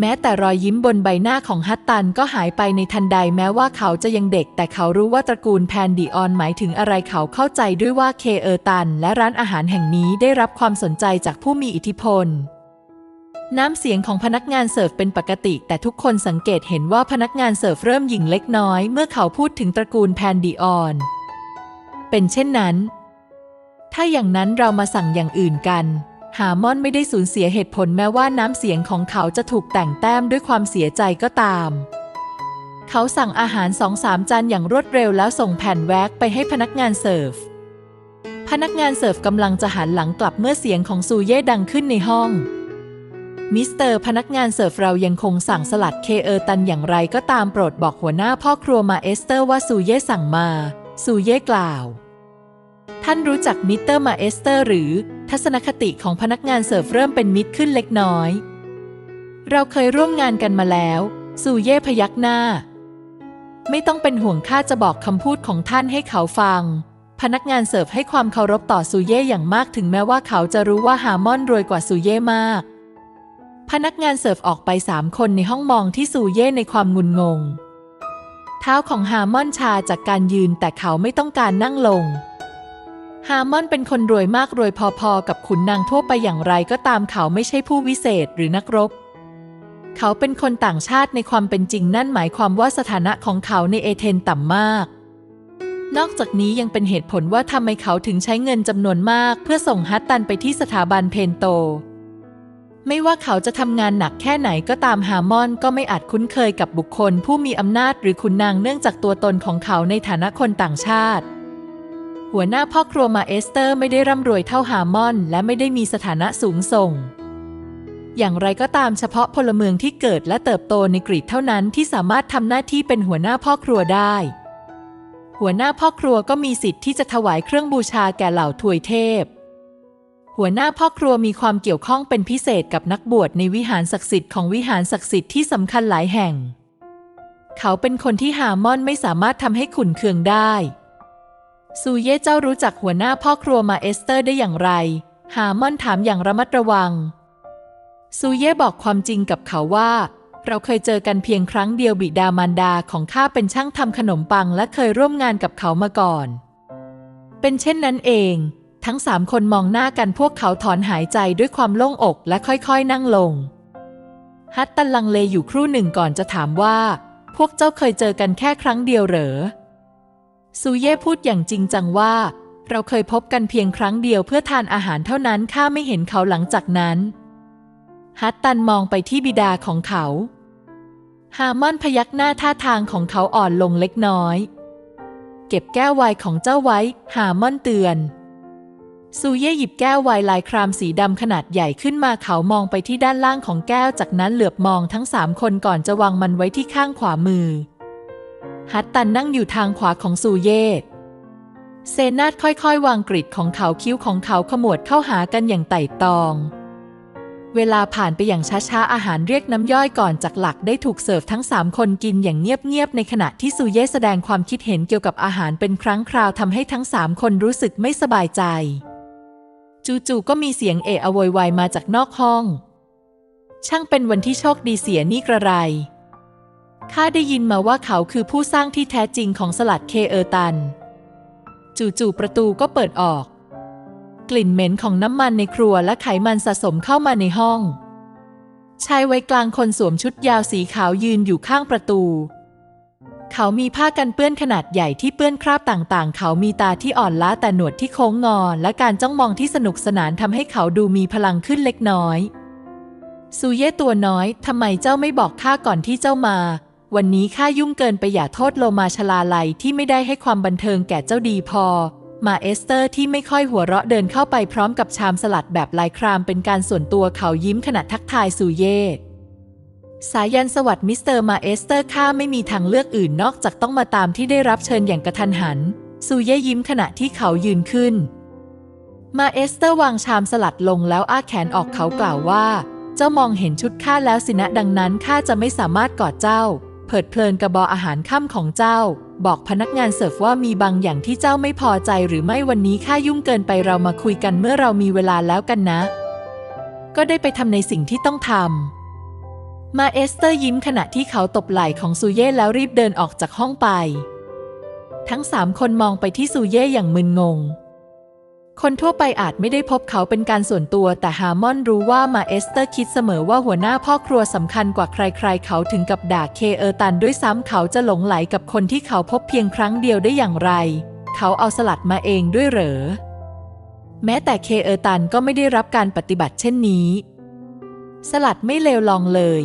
แม้แต่รอยยิ้มบนใบหน้าของฮัตตันก็หายไปในทันใดแม้ว่าเขาจะยังเด็ก แต่เขารู้ว่าตระกูลแพนดิออนหมายถึงอะไรเขาเข้าใจด้วยว่าเคเออร์ตัน และร้านอาหารแห่งนี้ได้รับความสนใจจากผู้มีอิทธิพล น้ำเสียงของพนักงานเสิร์ฟเป็นปกติ แต่ทุกคนสังเกตเห็นว่าพนักงานเสิร์ฟเริ่มหยิ่งเล็กน้อย เมื่อเขาพูดถึงตระกูลแพนดิออน เป็นเช่นนั้น ถ้าอย่างนั้นเรามาสั่งอย่างอื่นกัน ฮามอนไม่ได้สูญเสียเหตุผลแม้ว่าน้ำเสียงของเขาจะถูกแต่งแต้มด้วยความเสียใจก็ตาม เขาสั่งอาหารสองสามจานอย่างรวดเร็วแล้วส่งแผ่นแว็กไปให้พนักงานเสิร์ฟ พนักงานเสิร์ฟกำลังจะหันหลังกลับเมื่อเสียงของซูเย่ดังขึ้นในห้อง มิสเตอร์พนักงานเสิร์ฟเรายังคงสั่งสลัดเคเออร์ตันอย่างไรก็ตามโปรดบอกหัวหน้าพ่อครัวมาเอสเตอร์ว่าซูเย่สั่งมา ซูเย่กล่าว ท่านรู้จักมิสเตอร์มาเอสเตอร์หรือ ทัศนคติของพนักงานเสิร์ฟเริ่มเป็นมิตรขึ้นเล็กน้อย เราเคยร่วมงานกันมาแล้วซูเย่พยักหน้า ไม่ต้องเป็นห่วงข้าจะบอกคำพูดของท่านให้เขาฟัง พนักงานเสิร์ฟให้ความเคารพต่อซูเย่อย่างมากถึงแม้ว่าเขาจะรู้ว่าฮามอนรวยกว่าซูเย่มาก พนักงานเสิร์ฟออกไปสามคนในห้องมองที่ซูเย่ในความงุนงง เท้าของฮามอนชาจากการยืนแต่เขาไม่ต้องการนั่งลง ฮามอนเป็นคนรวยมากรวยพอๆ กับขุนนางทั่วไปอย่างไรก็ตามเขาไม่ใช่ผู้วิเศษหรือนักรบ เขาเป็นคนต่างชาติในความเป็นจริงนั่นหมายความว่าสถานะของเขาในเอเธนต่ำมาก นอกจากนี้ยังเป็นเหตุผลว่าทำไมเขาถึงใช้เงินจำนวนมาก เพื่อส่งฮัตตันไปที่สถาบันเพนโต ไม่ว่าเขาจะทำงานหนักแค่ไหนก็ตามฮามอนก็ไม่อาจคุ้นเคยกับบุคคล ผู้มีอำนาจหรือขุนนางเนื่องจากตัวตนของเขาในฐานะคนต่างชาติ หัวหน้าพ่อครัวมาเอสเตอร์ไม่ได้ร่ำรวยเท่าฮามอน และไม่ได้มีสถานะสูงส่ง อย่างไรก็ตามเฉพาะพลเมืองที่เกิดและเติบโตในกรีกเท่านั้นที่สามารถทำหน้าที่เป็นหัวหน้าพ่อครัวได้ หัวหน้าพ่อครัวก็มีสิทธิ์ที่จะถวายเครื่องบูชาแก่เหล่าทวยเทพ หัวหน้าพ่อครัวมีความเกี่ยวข้องเป็นพิเศษกับนักบวชในวิหารศักดิ์สิทธิ์ของวิหารศักดิ์สิทธิ์ที่สำคัญหลายแห่ง เขาเป็นคนที่ฮามอนไม่สามารถทำให้ขุนเคืองได้ ซูเย่เจ้ารู้จักหัวหน้าพ่อครัวมาเอสเตอร์ได้อย่างไรฮามอนถามอย่างระมัดระวัง ซูเย่บอกความจริงกับเขาว่า เราเคยเจอกันเพียงครั้งเดียวบิดามารดาของข้าเป็นช่างทำขนมปังและเคยร่วมงานกับเขามาก่อน เป็นเช่นนั้นเอง ทั้งสามคนมองหน้ากันพวกเขาถอนหายใจด้วยความโล่งอกและค่อยๆนั่งลง ฮัตตันลังเลอยู่ครู่หนึ่งก่อนจะถามว่า พวกเจ้าเคยเจอกันแค่ครั้งเดียวเหรอ ซูเย่พูดอย่างจริงจังว่า เราเคยพบกันเพียงครั้งเดียวเพื่อทานอาหารเท่านั้นข้าไม่เห็นเขาหลังจากนั้นฮัตตันมองไปที่บิดาของเขา ฮามอนพยักหน้าท่าทางของเขาอ่อนลงเล็กน้อย เก็บแก้วไวน์ของเจ้าไว้ ฮามอนเตือน ซูเย่หยิบแก้วไวน์ลายครามสีดำขนาดใหญ่ขึ้นมาเขามองไปที่ด้านล่างของแก้วจากนั้นเหลือบมองทั้งสามคนก่อนจะวางมันไว้ที่ข้างขวามือ ฮัตตันนั่งอยู่ทางขวาของซูเย่เซนาตค่อยๆ วางกริดของเขาคิ้วของเขาขมวดเข้าหากันอย่างไต่ตอง เวลาผ่านไปอย่างช้าๆ อาหารเรียกน้ำย่อยก่อนจากหลักได้ถูกเสิร์ฟทั้งสามคนกินอย่างเงียบๆ ในขณะที่ซูเย่แสดงความคิดเห็นเกี่ยวกับอาหารเป็นครั้งคราวทำให้ทั้งสามคนรู้สึกไม่สบายใจ จู่ๆก็มีเสียงเอะอะโวยวายมาจากนอกห้อง ช่างเป็นวันที่โชคดีเสียนี่กระไร ข้าได้ยินมาว่าเขาคือผู้สร้างที่แท้จริงของสลัดเคเออร์ตัน จู่ๆประตูก็เปิดออก กลิ่นเหม็นของน้ำมันในครัวและไขมันสะสมเข้ามาในห้อง ชายวัยกลางคนสวมชุดยาวสีขาวยืนอยู่ข้างประตู เขามีผ้ากันเปื้อนขนาดใหญ่ที่เปื้อนคราบต่างๆ เขามีตาที่อ่อนล้าแต่หนวดที่โค้งงอ และการจ้องมองที่สนุกสนานทำให้เขาดูมีพลังขึ้นเล็กน้อยซูเย่ตัวน้อย ทำไมเจ้าไม่บอกข้าก่อนที่เจ้ามา วันนี้ข้ายุ่งเกินไปอย่าโทษโลมาชลาลัยที่ไม่ได้ให้ความบันเทิงแก่เจ้าดีพอ มาเอสเตอร์ที่ไม่ค่อยหัวเราะเดินเข้าไปพร้อมกับชามสลัดแบบลายครามเป็นการส่วนตัวเขายิ้มขณะทักทายซูเย่สายันสวัสดิ์มิสเตอร์มาเอสเตอร์ข้าไม่มีทางเลือกอื่นนอกจากต้องมาตามที่ได้รับเชิญอย่างกระทันหันซูเย่ยิ้มขณะที่เขายืนขึ้น มาเอสเตอร์วางชามสลัดลงแล้วอ้าแขนออกเขากล่าวว่า เจ้ามองเห็นชุดข้าแล้วสินะดังนั้นข้าจะไม่สามารถกอดเจ้า เผิดเพลินกระบออาหารค่ำของเจ้า บอกพนักงานเสิร์ฟว่ามีบางอย่างที่เจ้าไม่พอใจหรือไม่วันนี้ข้ายุ่งเกินไปเรามาคุยกันเมื่อเรามีเวลาแล้วกันนะ ก็ได้ไปทำในสิ่งที่ต้องทำมาเอสเตอร์ยิ้มขณะที่เขาตบไหล่ของซูเย่แล้วรีบเดินออกจากห้องไป ทั้งสามคนมองไปที่ซูเย่อย่างมึนงง คนทั่วไปอาจไม่ได้พบเขาเป็นการส่วนตัว แต่ฮาร์มอนรู้ว่ามาเอสเตอร์คิดเสมอว่าหัวหน้าพ่อครัวสำคัญกว่าใครๆ เขาถึงกับด่าเคเออร์ตันด้วยซ้ำเขาจะหลงไหลกับคนที่เขาพบเพียงครั้งเดียวได้อย่างไร เขาเอาสลัดมาเองด้วยเหรอ แม้แต่เคเออร์ตันก็ไม่ได้รับการปฏิบัติเช่นนี้ สลัดไม่เลวลองเลย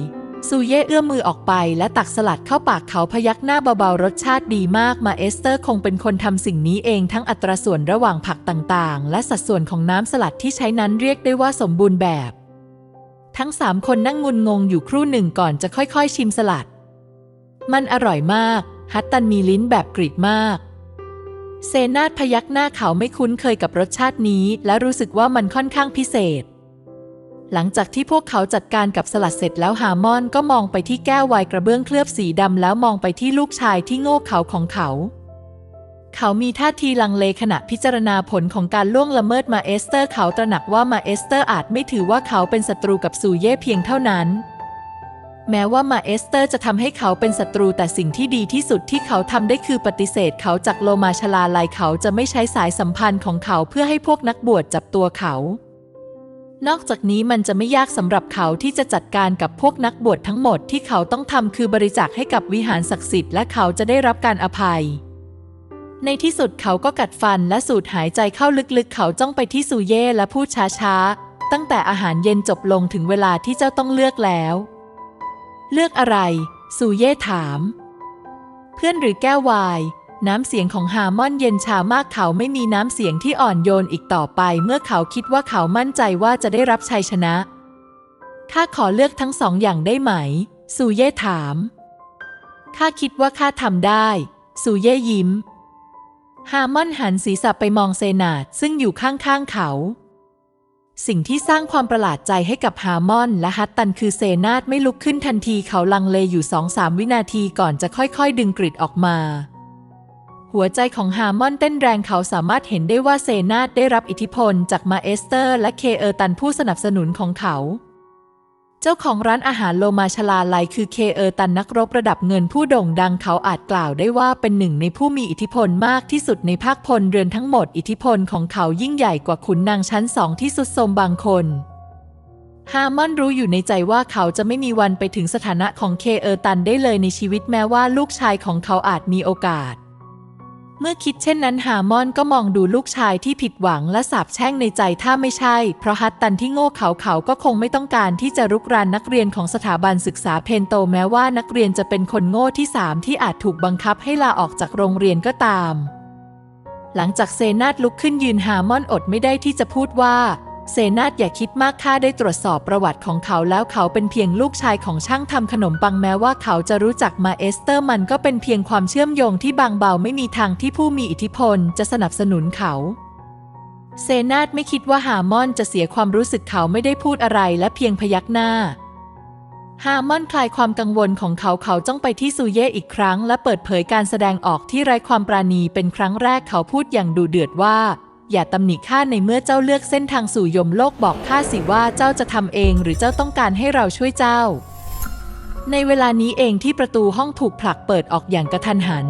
ซูเย่เอื้อมมือออกไปและตักสลัดเข้าปากเขาพยักหน้าเบาๆ รสชาติดีมากมาเอสเตอร์คงเป็นคนทำสิ่งนี้เองทั้งอัตราส่วนระหว่างผักต่างๆ และสัดส่วนของน้ำสลัดที่ใช้นั้นเรียกได้ว่าสมบูรณ์แบบ ทั้งสามคนนั่งงุนงงอยู่ครู่หนึ่งก่อนจะค่อยๆ ชิมสลัด มันอร่อยมาก ฮัตตันมีลิ้นแบบกรีดมาก เซนาตพยักหน้าเขาไม่คุ้นเคยกับรสชาตินี้ และรู้สึกว่ามันค่อนข้างพิเศษ หลังจากที่พวกเขาจัดการกับสลัดเสร็จแล้วฮามอนก็มองไปที่แก้วไวน์กระเบื้องเคลือบสีดำแล้วมองไปที่ลูกชายที่โง่เขลาของเขา เขามีท่าทีลังเลขณะพิจารณาผลของการล่วงละเมิดมาเอสเตอร์เขาตระหนักว่ามาเอสเตอร์อาจไม่ถือว่าเขาเป็นศัตรูกับซูเย่เพียงเท่านั้น แม้ว่ามาเอสเตอร์จะทำให้เขาเป็นศัตรูแต่สิ่งที่ดีที่สุดที่เขาทำได้คือปฏิเสธเขาจากโลมาชลาลัยเขาจะไม่ใช้สายสัมพันธ์ของเขาเพื่อให้พวกนักบวชจับตัวเขา นอกจากนี้มันจะไม่ยากสำหรับเขาที่จะจัดการกับพวกนักบวชทั้งหมดที่เขาต้องทำคือบริจาคให้กับวิหารศักดิ์สิทธิ์และเขาจะได้รับการอภัย ในที่สุดเขาก็กัดฟันและสูดหายใจเข้าลึกๆ เขาจ้องไปที่ซูเย่และพูดช้าๆ ตั้งแต่อาหารเย็นจบลงถึงเวลาที่เจ้าต้องเลือกแล้ว เลือกอะไร ซูเย่ถาม เพื่อนหรือแก้ววาย น้ำเสียงของฮามอนเย็นชามากเขาไม่มีน้ำเสียงที่อ่อนโยนอีกต่อไป เมื่อเขาคิดว่าเขามั่นใจว่าจะได้รับชัยชนะ ข้าขอเลือกทั้งสองอย่างได้ไหม ซูเย่ถาม ข้าคิดว่าข้าทำได้ ซูเย่ยิ้ม ฮามอนหันศีรษะไปมองเซนาดซึ่งอยู่ข้างๆเขา สิ่งที่สร้างความประหลาดใจให้กับฮามอนและฮัตตันคือเซนาดไม่ลุกขึ้นทันทีเขาลังเลอยู่สองสามวินาทีก่อนจะค่อยๆ ดึงกริดออกมา หัวใจของฮาร์มอนเต้นแรงเขาสามารถเห็นได้ว่าเซนาดได้รับอิทธิพลจากมาเอสเตอร์ และเคเออร์ตันผู้สนับสนุนของเขา เจ้าของร้านอาหารโลมาชลาไลคือเคเออร์ตันนักรบระดับเงินผู้โด่งดังเขาอาจกล่าวได้ว่าเป็นหนึ่งในผู้มีอิทธิพลมากที่สุดในภาคพลเรือนทั้งหมดอิทธิพลของเขายิ่งใหญ่กว่าขุนนางชั้นสองที่สุดโทมบางคนฮามอนรู้อยู่ในใจว่าเขาจะไม่มีวันไปถึงสถานะของเคเออร์ตันได้เลยในชีวิตแม้ว่าลูกชายของเขาอาจมีโอกาส เมื่อคิดเช่นนั้นฮามอนก็มองดูลูกชายที่ผิดหวังและสาบแช่งในใจถ้าไม่ใช่ เพราะฮัตตันที่โง่เขาเขาก็คงไม่ต้องการที่จะรุกรานนักเรียนของสถาบันศึกษาเพนโตแม้ว่านักเรียนจะเป็นคนโง่ที่สามที่อาจถูกบังคับให้ลาออกจากโรงเรียนก็ตาม หลังจากเซนาดลุกขึ้นยืนฮามอนอดไม่ได้ที่จะพูดว่า เซนาดอย่าคิดมากข้าได้ตรวจสอบประวัติของเขาแล้วเขาเป็นเพียงลูกชายของช่างทำขนมปังแม้ว่าเขาจะรู้จักมาเอสเตอร์มันก็เป็นเพียงความเชื่อมโยงที่บางเบาไม่มีทางที่ผู้มีอิทธิพลจะสนับสนุนเขาเซนาดไม่คิดว่าฮามอนจะเสียความรู้สึกเขาไม่ได้พูดอะไรและเพียงพยักหน้า ฮามอนคลายความกังวลของเขาเขาจ้องไปที่ซูเย่อีกครั้ง และเปิดเผยการแสดงออกที่ไร้ความปราณีเป็นครั้งแรกเขาพูดอย่างดูเดือดว่า อย่าตำหนิข้าในเมื่อเจ้าเลือกเส้นทางสู่ยมโลกบอกข้าสิว่าเจ้าจะทำเองหรือเจ้าต้องการให้เราช่วยเจ้า ในเวลานี้เองที่ประตูห้องถูกผลักเปิดออกอย่างกระทันหัน